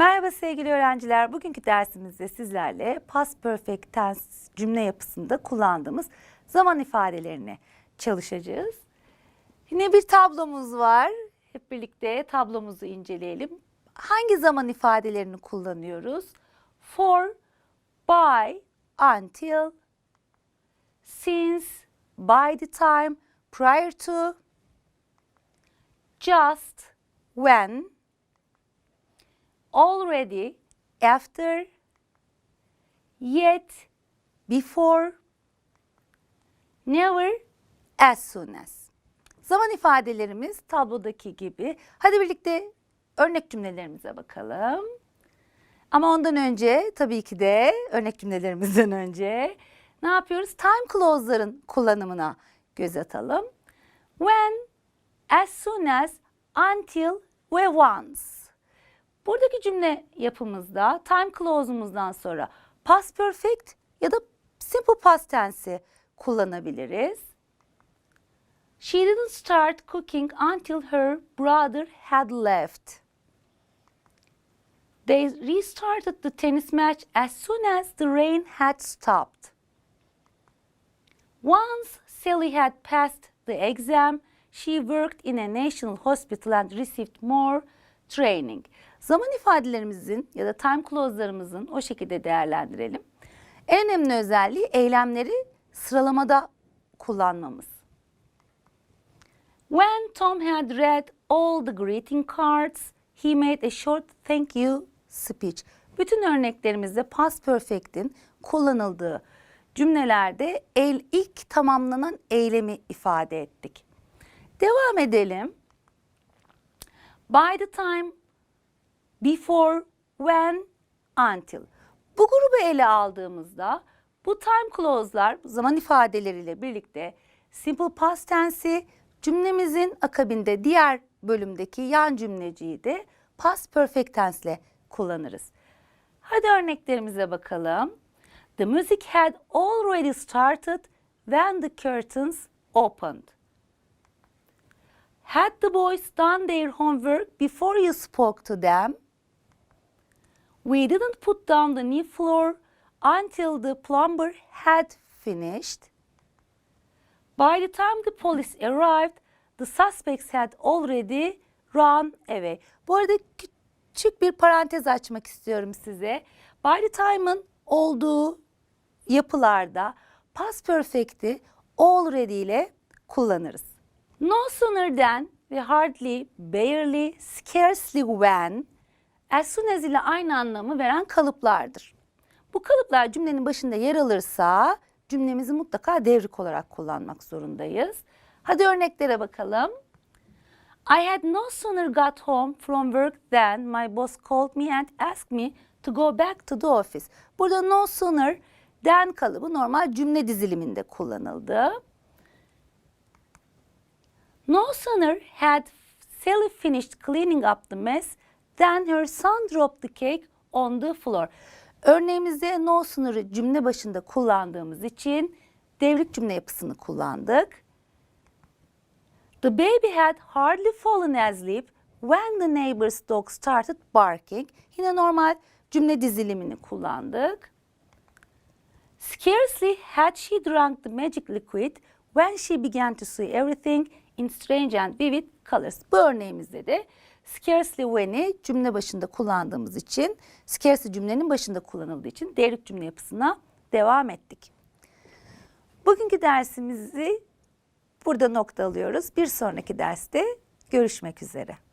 Merhaba sevgili öğrenciler. Bugünkü dersimizde sizlerle past perfect tense cümle yapısında kullandığımız zaman ifadelerini çalışacağız. Yine bir tablomuz var. Hep birlikte tablomuzu inceleyelim. Hangi zaman ifadelerini kullanıyoruz? For, by, until, since, by the time, prior to, just, when, already, after, yet, before, never, as soon as. Zaman ifadelerimiz tablodaki gibi. Hadi birlikte örnek cümlelerimize bakalım. Ama ondan önce tabii ki de örnek cümlelerimizden önce ne yapıyoruz? Time clause'ların kullanımına göz atalım. When, as soon as, until ve once. Buradaki cümle yapımızda time clause'umuzdan sonra past perfect ya da simple past tense'i kullanabiliriz. She didn't start cooking until her brother had left. They restarted the tennis match as soon as the rain had stopped. Once Sally had passed the exam, she worked in a national hospital and received more training. Zaman ifadelerimizin ya da time clause'larımızın o şekilde değerlendirelim. En önemli özelliği eylemleri sıralamada kullanmamız. When Tom had read all the greeting cards, he made a short thank you speech. Bütün örneklerimizde past perfect'in kullanıldığı cümlelerde el, ilk tamamlanan eylemi ifade ettik. Devam edelim. By the time, before, when, until. Bu grubu ele aldığımızda bu time clause'lar zaman ifadeleriyle birlikte simple past tense'i cümlemizin akabinde diğer bölümdeki yan cümleciyi de past perfect tense ile kullanırız. Hadi örneklerimize bakalım. The music had already started when the curtains opened. Had the boys done their homework before you spoke to them? We didn't put down the new floor until the plumber had finished. By the time the police arrived, the suspects had already run away. Bu arada küçük bir parantez açmak istiyorum size. By the time'ın olduğu yapılarda past perfect'i already ile kullanırız. No sooner than ve hardly, barely, scarcely when, as soon as ile aynı anlamı veren kalıplardır. Bu kalıplar cümlenin başında yer alırsa cümlemizi mutlaka devrik olarak kullanmak zorundayız. Hadi örneklere bakalım. I had no sooner got home from work than my boss called me and asked me to go back to the office. Burada no sooner than kalıbı normal cümle diziliminde kullanıldı. No sooner had Sally finished cleaning up the mess than her son dropped the cake on the floor. Örneğimizde no sooner'ı cümle başında kullandığımız için devrik cümle yapısını kullandık. The baby had hardly fallen asleep when the neighbor's dog started barking. Yine normal cümle dizilimini kullandık. Scarcely had she drunk the magic liquid when she began to see everything in strange and vivid colors. Bu örneğimizde de scarcely when'i cümle başında kullandığımız için, scarcely cümlenin başında kullanıldığı için devrik cümle yapısına devam ettik. Bugünkü dersimizi burada nokta alıyoruz. Bir sonraki derste görüşmek üzere.